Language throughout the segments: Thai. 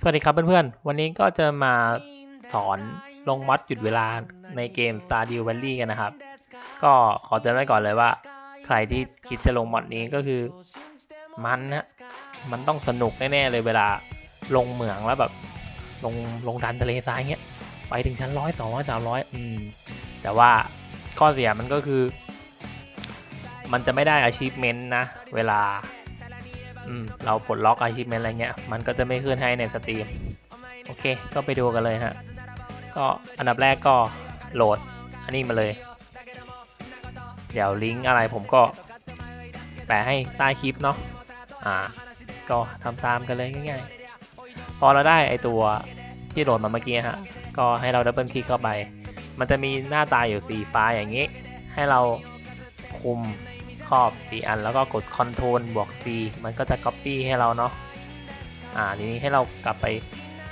สวัสดีครับเพื่อนๆ วันนี้ก็จะมาสอนลงมอดหยุดเวลาในเกม Stardew Valley กันนะครับ ก็ขอเตือนไว้ก่อนเลยว่า ใครที่คิดจะลงมอดนี้ก็คือมันนะมันต้องสนุกแน่ๆเลยเวลาลงเหมืองแล้วแบบลงลงดันทะเลทรายเงี้ย ไปถึงชั้นร้อยสองร้อยสามร้อยอืม แต่ว่าข้อเสียมันก็คือ มันจะไม่ได้ achievement นะ เวลา เราปลดล็อก achievement อะไรเงี้ย มันก็จะไม่ขึ้นให้ในสตรีม โอเค ก็ไปดูกันเลยฮะ ก็อันดับแรกก็โหลดอันนี้มาเลย เดี๋ยวลิงก์อะไรผมก็แปะให้ใต้คลิปเนาะ อ่า ก็ทำตามกันเลยง่ายๆ พอเราได้ไอตัวที่โหลดมาเมื่อกี้ฮะ ก็ให้เราดับเบิลคลิกเข้าไป มันจะมีหน้าตาอยู่สีฟ้าอย่างนี้ ให้เราคุม อบสีอันแล้วก็กด Ctrl บวก C มันก็จะ Copy ให้เราเนาะอ่าทีนี้ให้เรากลับไป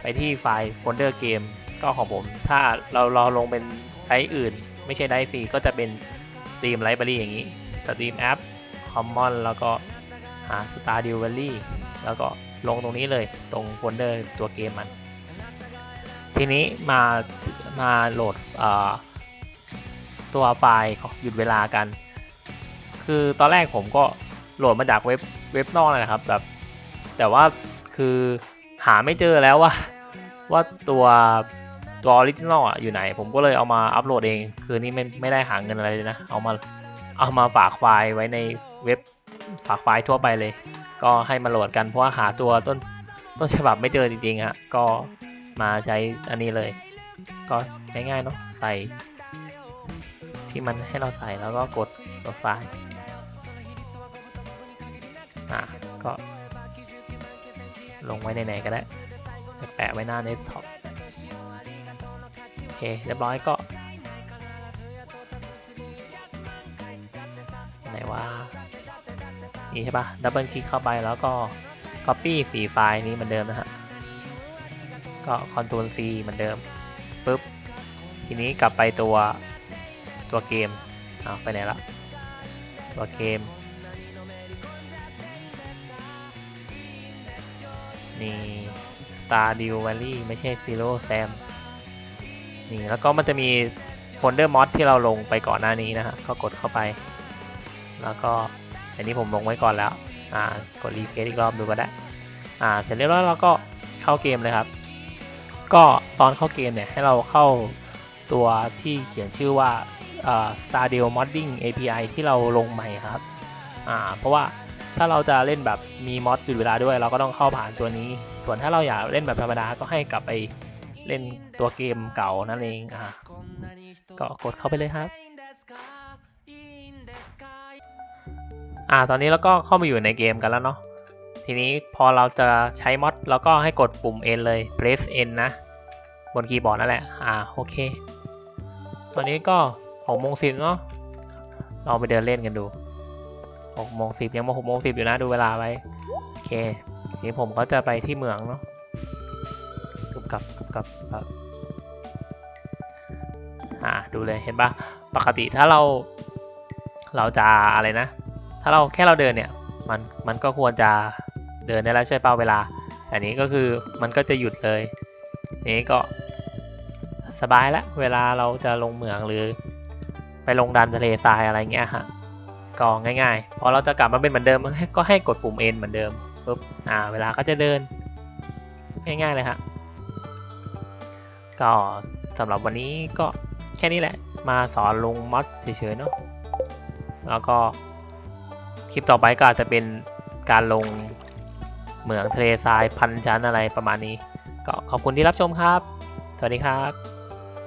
ไปที่ไฟล์โฟลเดอร์เกมก็ของผม ถ้าเราเราลงเป็นไดร์อื่น ไม่ใช่ไดร์ฟรีก็จะเป็นสตรีมไลบรารีอย่างนี้สตรีมแอป Common แล้วก็หา Stardew Valley แล้วก็ลงตรงนี้เลยตรงโฟลเดอร์ตัวเกมมัน ทีนี้มามาโหลดอ่อตัวไฟล์หยุดเวลากัน คือตอนแรกผมก็โหลดมาจากเว็บเว็บนอกเลยนะครับ แบบ แต่ว่าคือหาไม่เจอแล้วว่าว่าตัวตัวออริจินอลอะอยู่ไหน ผมก็เลยเอามาอัปโหลดเอง คือนี่ไม่ไม่ได้หาเงินอะไรเลยนะ เอามาเอามาฝากไฟล์ไว้ในเว็บฝากไฟล์ทั่วไปเลย ก็ให้มาโหลดกันเพราะว่าหาตัวต้นต้นฉบับไม่เจอจริงๆฮะก็มาใช้อันนี้เลย ก็ง่ายๆเนาะใส่ ที่มันให้เราใส่แล้วก็กดตัวไฟล์ อะก็ ลงไว้ในไหนๆก็ได้ แปะไว้หน้าเนท็อปโอเค เรียบร้อยก็ไหนว่านี่ใช่ปะดับเบิลคลิกเข้าไปแล้วก็ Copy สีไฟล์นี้เหมือนเดิมนะฮะ ก็ Ctrl C เหมือนเดิมปุ๊บ ทีนี้กลับไปตัวตัวเกมเอาไปไหนละ ตัวเกม นี่ Stardew Valley ไม่ใช่ Zero Sam นี่แล้วก็มันจะมีโฟลเดอร์มอดที่เราลงไปก่อนหน้านี้นะฮะก็กดเข้าไป แล้วก็อันนี้ผมลงไว้ก่อนแล้วอ่ากดรีเฟรชอีกรอบดูก็ได้อ่าเสร็จเรียบร้อยเราก็เข้าเกมเลยครับ ก็ตอนเข้าเกมเนี่ยให้เราเข้าตัวที่เขียนชื่อว่าอ่า Stardew Modding API ที่เราลงใหม่ครับ อ่า เพราะว่า ถ้าเราจะเล่นแบบมีมอดหยุดเวลาด้วย เราก็ต้องเข้าผ่านตัวนี้ ส่วนถ้าเราอยากเล่นแบบธรรมดาก็ให้กลับไปเล่นตัวเกมเก่านั่นเองอ่าก็กดเข้าไปเลยครับอ่าตอนนี้เราก็เข้ามาอยู่ในเกมกันแล้วเนาะทีนี้พอเราจะใช้มอดเราก็ให้กดปุ่ม N เลย press N นะ บนคีย์บอร์ดนั่นแหละ อ่าโอเค ตอนนี้ก็หกโมงสิบเนาะเราไปเดินเล่นกันดู หกโมงสิบยังมาหกโมงสิบอยู่นะดูเวลาไว้โอเคทีนี้ผมก็จะไปที่เมืองเนาะกลับกลับกลับกลับกับอ่าดูเลยเห็นปะปกติถ้าเราเราจะอะไรนะ ถ้าเราแค่เราเดินเนี่ยมันมันก็ควรจะเดินได้แล้วใช่เปล่าเวลาแต่นี้ก็คือมันก็จะหยุดเลยนี้ก็สบายแล้วเวลาเราจะลงเหมืองหรือ ไปลงดันทะเลทรายอะไรเงี้ยฮะ ก็ง่ายๆ พอเราจะกลับมาเป็นเหมือนเดิมก็ให้กดปุ่ม N เหมือนเดิมปุ๊บอ่าเวลาก็จะเดิน ง่ายๆเลยฮะก็สำหรับวันนี้ก็แค่นี้แหละ มาสอนลงมอดเฉยๆเนาะแล้วก็คลิปต่อไปก็อาจจะเป็นการลงเหมืองทะเลทรายพันชั้นอะไรประมาณนี้ ก็ขอบคุณที่รับชมครับ สวัสดีครับ